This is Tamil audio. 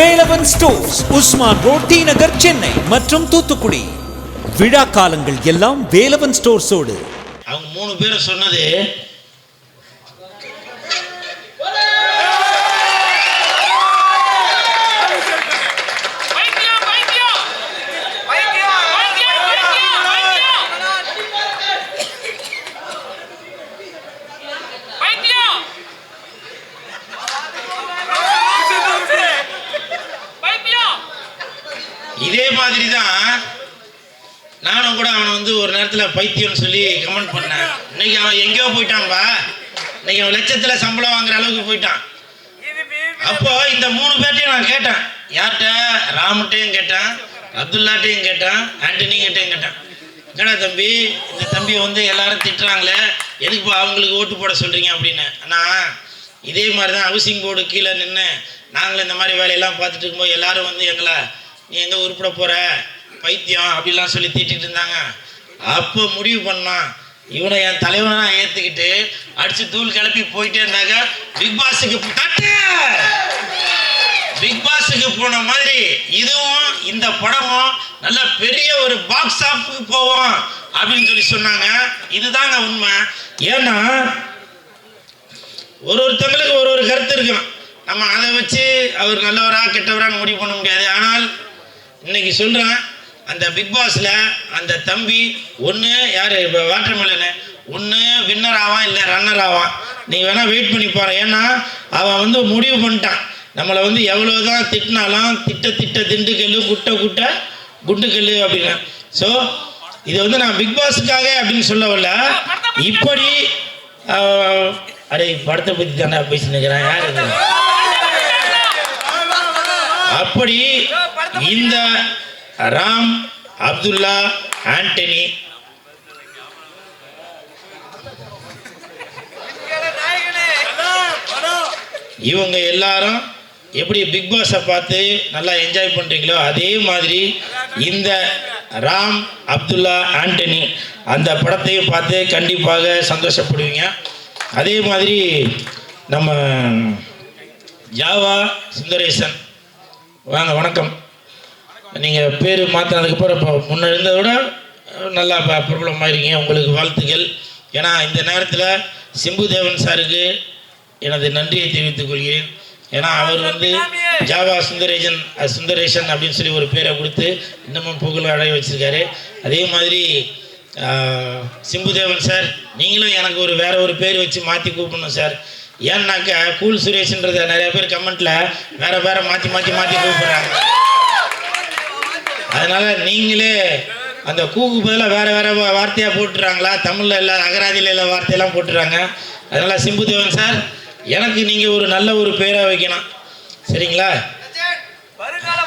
Velavan stores Usman road T Nagar Chennai மற்றும் தூத்துக்குடி. விழா காலங்கள் எல்லாம் வேலவன் ஸ்டோர்ஸோடு அவங்க மூணு பேரை சொன்னது இதே மாதிரி தான் நானும் கூட அவனை வந்து ஒரு நேரத்தில் பைத்தியம்னு சொல்லி கமெண்ட் பண்ணேன். இன்னைக்கு அவன் எங்கேயோ போயிட்டான்பா இன்னைக்கு அவன் லட்சத்தில் சம்பளம் வாங்குற அளவுக்கு போயிட்டான். அப்போ இந்த மூணு பேர்ட்டையும் நான் கேட்டேன். யார்கிட்ட? ராமுட்டையும் கேட்டேன் அப்துல்லாட்டையும் கேட்டேன் ஆண்டனிகிட்டையும் கேட்டேன். என்னடா தம்பி இந்த தம்பியை வந்து எல்லாரும் திட்டுறாங்களே எதுக்குப்பா அவங்களுக்கு ஓட்டு போட சொல்கிறீங்க அப்படின்னு. அண்ணா இதே மாதிரி தான் ஹவுசிங் போர்டு கீழே நின்று நாங்களும் இந்த மாதிரி வேலையெல்லாம் பார்த்துட்டு இருக்கும்போது எல்லாரும் வந்து எங்களை நீ எங்கே உருப்பிட போகிற பைத்தியம் அப்படிலாம் சொல்லி தீட்டிகிட்டு இருந்தாங்க. அப்போ முடிவு பண்ணான் இவனை என் தலைவனா ஏற்றுக்கிட்டு அடித்து தூள் கிளப்பி போயிட்டே இருந்தாங்க. பிக் பாஸுக்கு தட்டு! பிக் பாஸுக்கு போன மாதிரி இதுவும் இந்த படமும் நல்ல பெரிய ஒரு பாக்ஸ் ஆஃபுக்கு போவோம் அப்படின்னு சொல்லி சொன்னாங்க. இதுதாங்க உண்மை. ஏன்னா ஒரு ஒருத்தங்களுக்கு ஒரு ஒரு கருத்து இருக்கும். நம்ம அதை வச்சு அவர் நல்லவரா கெட்டவரான்னு முடிவு பண்ண முடியாது. ஆனால் இன்னைக்கு சொல்கிறேன் அந்த பிக் பாஸில் அந்த தம்பி ஒன்று யார் இப்போ வாட்டர்மெலனு ஒன்று வின்னர் ஆவான் இல்லை ரன்னர் ஆவான். நீங்கள் வேணால் வெயிட் பண்ணி பாரு. ஏன்னா அவன் வந்து முடிவு பண்ணிட்டான். நம்மளை வந்து எவ்வளோ தான் திட்டினாலும் திட்ட திட்ட திண்டுக்கல் குட்டை குட்டை குண்டுக்கல் அப்படின்னு. ஸோ இது வந்து நான் பிக் பாஸுக்காக அப்படின்னு சொல்ல வரல. இப்படி அடே படத்தை பற்றி தானே பேசினுக்கிறேன் யார் அப்படி இந்த ராம் அப்துல்லா ஆண்டனி. இவங்க எல்லாரும் எப்படி பிக் பாஸை பார்த்து நல்லா என்ஜாய் பண்ணுறீங்களோ அதே மாதிரி இந்த ராம் அப்துல்லா ஆண்டனி அந்த படத்தையும் பார்த்து கண்டிப்பாக சந்தோஷப்படுவீங்க. அதே மாதிரி நம்ம ஜாவா சுந்தரேசன். வாங்க வணக்கம். நீங்கள் பேர் மாற்றினதுக்கப்புறம் இப்போ முன்ன இருந்ததை விட நல்லா ப- பிரபலமாயிருக்கீங்க. உங்களுக்கு வாழ்த்துக்கள். ஏன்னா இந்த நேரத்தில் சிம்பு தேவன் சாருக்கு எனது நன்றியை தெரிவித்துக் கொள்கிறேன். ஏன்னா அவர் வந்து ஜாவா சுந்தரேஜன் சுந்தரேஷன் அப்படின்னு சொல்லி ஒரு பேரை கொடுத்து இன்னமும் புகழ் அடைய வச்சுருக்காரு. அதே மாதிரி சிம்பு தேவன் சார் நீங்களும் எனக்கு ஒரு வேற ஒரு பேர் வச்சு மாற்றி கூப்பிடணும் சார். ஏன்னாக்கா கூல் சுரேஷ்ன்றத நிறைய பேர் கமெண்ட்டில் வேறு வேறு மாற்றி மாற்றி மாற்றி கூப்பிட்றாங்க. அதனால நீங்களே அந்த கூகு பதிலாக வேறு வேறு வார்த்தையாக போட்டுறாங்களா? தமிழில் இல்லை அகராதியில் எல்லா வார்த்தையெல்லாம் போட்டுறாங்க. அதனால் சிம்பு தேவன் சார் எனக்கு நீங்கள் ஒரு நல்ல ஒரு பேராக வைக்கணும். சரிங்களா? வருங்கால